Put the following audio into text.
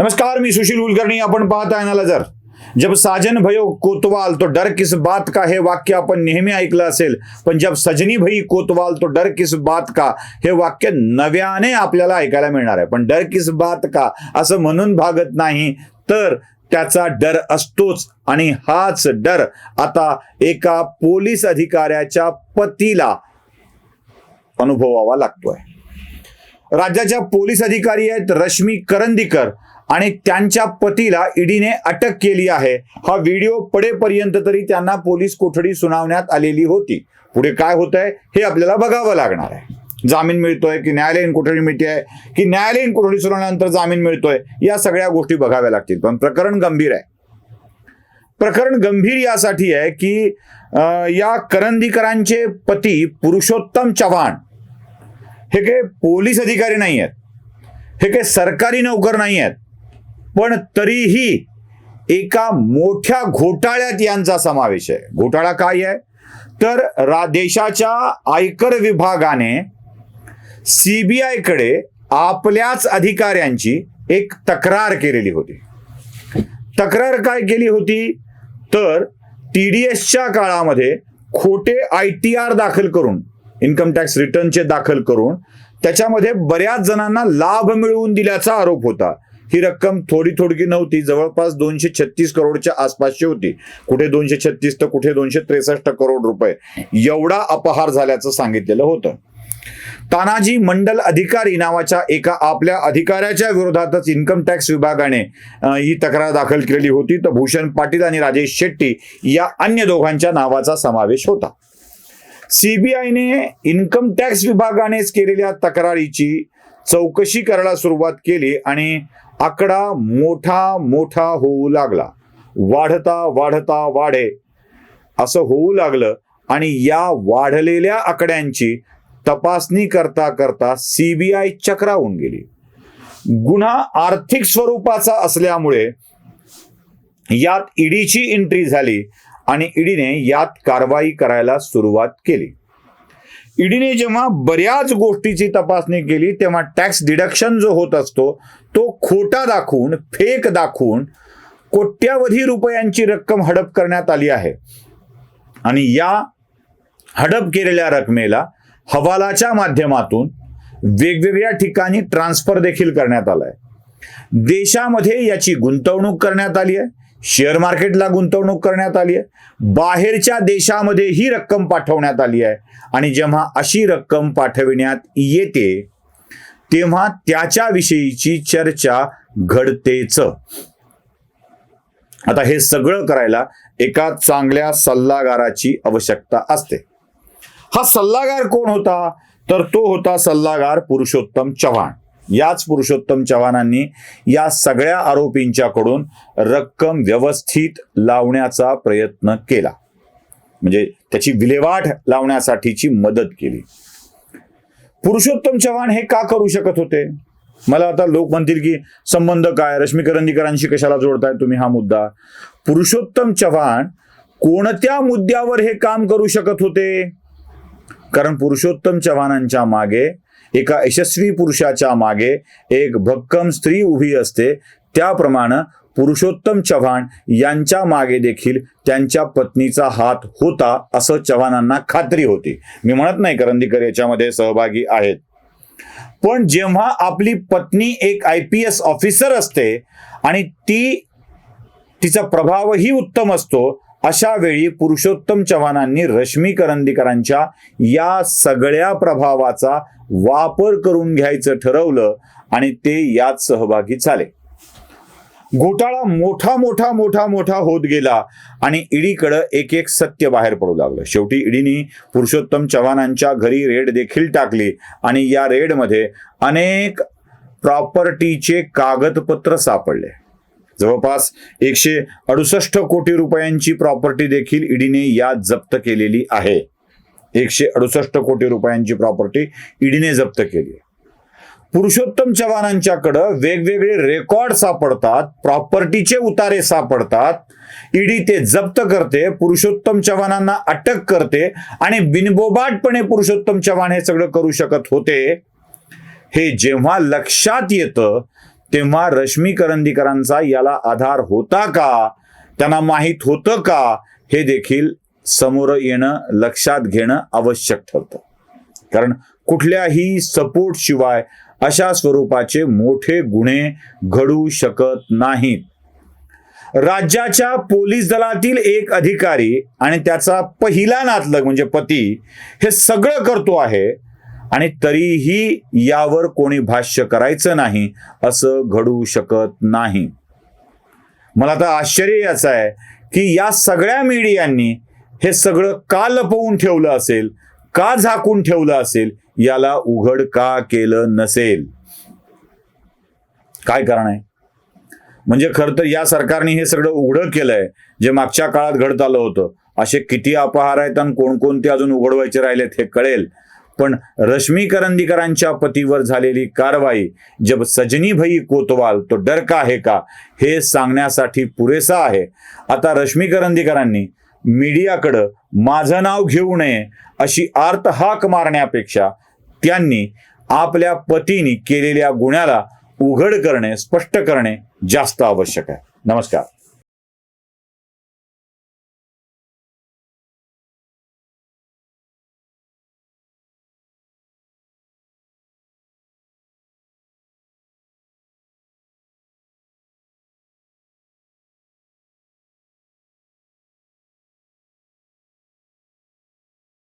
नमस्कार मी सुशील कुलकर्णी. आपण पाहत आहे जर. जब साजन भयो कोतवाल तो डर किस बात का हे? वाक्य आपण नेहमी ऐकलं असेल. पण जब सजनी भई कोतवाल तो डर किस बात का? हे वाक्य नव्याने आपल्याला ऐकायला मिळणार आहे. पण डर किस बात का? असं म्हणून भागत नाही. तर त्याचा डर असतोच. आणि हाच डर आता एका पोलीस अधिकाऱ्याच्या पतीला अनुभवावा लागतोय. राज्याच्या पोलीस अधिकारी आहेत रश्मी करंदीकर. आणि त्यांच्या पतीला ईडीने अटक केली आहे. हा व्हिडिओ पडेपर्यंत तरी त्यांना पोलीस कोठडी सुनावण्यात आलेली होती. पुढे काय होत आहे हे आपल्याला बघावं लागणार आहे. जामीन मिळतोय की न्यायालयीन कोठडी मिळते आहे? की न्यायालयीन कोठडी सुनावल्यानंतर जामीन मिळतोय? या सगळ्या गोष्टी बघाव्या लागतील. पण प्रकरण गंभीर आहे. प्रकरण गंभीर यासाठी आहे की या करंदीकरांचे पती पुरुषोत्तम चव्हाण हे काही पोलीस अधिकारी नाही आहेत हे काही सरकारी नोकर नाही आहेत पण तरीही एका मोठ्या घोटाळ्यात यांचा समावेश आहे. घोटाळा काय आहे? तर रा देशाच्या आयकर विभागाने सीबीआयकडे आपल्याच अधिकाऱ्यांची एक तक्रार केलेली होती. तक्रार काय केली होती? तर टी डी एसच्या काळामध्ये खोटे आय टी आर दाखल करून इन्कम टॅक्स रिटर्नचे दाखल करून त्याच्यामध्ये बऱ्याच जणांना लाभ मिळवून दिल्याचा आरोप होता. ही रक्कम थोडी थोडकी नव्हती जवळपास दोनशे छत्तीस करोडच्या आसपासची होती. कुठे दोनशे छत्तीस तर कुठे दोनशे त्रेसष्ट करोड रुपये. एवढा अपहार झाल्याचं सांगितलेलं होतं. तानाजी मंडल अधिकारी नावाच्या एका आपल्या अधिकाऱ्याच्या विरोधातच इन्कम टॅक्स विभागाने ही तक्रार दाखल केलेली होती. तर भूषण पाटील आणि राजेश शेट्टी या अन्य दोघांच्या नावाचा समावेश होता. सीबीआयने इन्कम टॅक्स विभागानेच केलेल्या तक्रारीची चौकशी करायला सुरुवात केली आणि आकडा मोठा मोठा होऊ लागला. वाढता वाढता वाढे. असं होऊ लागलं आणि या वाढलेल्या आकड्यांची तपासणी करता करता सीबीआय चक्रावून गेली. गुन्हा आर्थिक स्वरूपाचा असल्यामुळे यात ईडीची एंट्री झाली आणि ईडीने यात कारवाई करायला सुरुवात केली. ईडीने जेव्हा बऱ्याच गोष्टीची तपासणी केली तेव्हा टॅक्स डिडक्शन जो होत असतो तो खोटा दाखवून फेक दाखवून कोट्यावधी रुपयांची रक्कम हडप करण्यात आली आहे. आणि या हडप केलेल्या रकमेला हवालाच्या माध्यमातून वेगवेगळ्या ठिकाणी ट्रान्सफर देखील करण्यात आलाय. देशामध्ये याची गुंतवणूक करण्यात आली आहे. शेअर मार्केटला गुंतवणूक करण्यात आली आहे. बाहेरच्या देशामध्ये ही रक्कम पाठवण्यात आली आहे. आणि जेव्हा अशी रक्कम पाठविण्यात येते तेव्हा त्याच्याविषयीची चर्चा घडतेच. आता हे सगळं करायला एका चांगल्या सल्लागाराची आवश्यकता असते. हा सल्लागार कोण होता? तर तो होता सल्लागार पुरुषोत्तम चव्हाण. याच पुरुषोत्तम चव्हाणांनी या सगळ्या आरोपींच्याकडून रक्कम व्यवस्थित लावण्याचा प्रयत्न केला. म्हणजे त्याची विल्हेवाट लावण्यासाठीची मदत केली. पुरुषोत्तम चव्हाण हे का करू शकत होते? मला आता लोक म्हणतील की संबंध काय? रश्मी करंदीकरांशी कशाला जोडताय तुम्ही हा मुद्दा? पुरुषोत्तम चव्हाण कोणत्या मुद्द्यावर हे काम करू शकत होते? कारण पुरुषोत्तम चव्हाणांच्या मागे एका यशस्वी पुरुषाच्या मागे एक भक्कम स्त्री उभी असते. त्याप्रमाणे पुरुषोत्तम चव्हाण यांच्या मागे देखील त्यांच्या पत्नीचा हात होता असं चव्हाणांना खात्री होती. मी म्हणत नाही करंदीकर याच्यामध्ये सहभागी आहेत. पण जेव्हा आपली पत्नी एक आय पी एस ऑफिसर असते आणि ती तिचा प्रभावही उत्तम असतो अशा वेळी पुरुषोत्तम चव्हाणांनी रश्मी करंदीकरांच्या या सगळ्या प्रभावाचा वापर करून घ्यायचं ठरवलं आणि ते यात सहभागी झाले. घोटाळा मोठा मोठा मोठा मोठा होत गेला आणि ईडीकडं एक एक सत्य बाहेर पडू लागलं. शेवटी ईडीने पुरुषोत्तम चव्हाणांच्या घरी रेड देखील टाकली आणि या रेडमध्ये अनेक प्रॉपर्टीचे कागदपत्र सापडले. जवळपास एकशे अडुसष्ट कोटी रुपयांची प्रॉपर्टी देखील ईडीने यात जप्त केलेली आहे. एकशे अडुसष्ट कोटी रुपयांची प्रॉपर्टी ईडीने जप्त केली पुरुषोत्तम चव्हाणांच्याकडं वेगवेगळे रेकॉर्ड सापडतात प्रॉपर्टीचे उतारे सापडतात. ईडी ते जप्त करते पुरुषोत्तम चव्हाणांना अटक करते आणि बिनबोबाटपणे पुरुषोत्तम चव्हाण हे सगळं करू शकत होते. हे जेव्हा लक्षात येतं तेव्हा रश्मी करंदीकरांचा याला आधार होता का? त्यांना माहीत होतं का? हे देखील समोर येणं लक्षात घेणं आवश्यक ठरतं. कारण कुठल्याही सपोर्ट शिवाय अशा स्वरूपाचे मोठे गुन्हे घडू शकत नाहीत. राज्याच्या पोलीस दलातील एक अधिकारी आणि त्याचा पहिला नातलग म्हणजे पती हे सगळं करतो आहे. आणि तरीही यावर कोणी भाष्य करायचं नाही असं घडू शकत नाही. मला तर आश्चर्य याचं आहे की या सगळ्या मीडियांनी हे सगळं का लपवून ठेवलं असेल का झाकून ठेवलं असेल याला उघड का केलं नसेल? काय कारण आहे? म्हणजे खरं तर या सरकारने हे सगळं उघडं केलंय जे मागच्या काळात घडत आलं होतं. असे किती अपहार आहेत आणि कोणकोणते अजून उघडवायचे राहिलेत हे कळेल. पण रश्मी करंदीकरांच्या पतीवर झालेली कारवाई जब सजनी भई कोतवाल तो डर का आहे का? हे सांगण्यासाठी पुरेसा आहे. आता रश्मी करंदीकरांनी मीडियाकडं माझं नाव घेऊ नये अशी आर्त हाक मारण्यापेक्षा त्यांनी आपल्या पतीने केलेल्या गुन्ह्याला उघड करणे स्पष्ट करणे जास्त आवश्यक आहे. नमस्कार.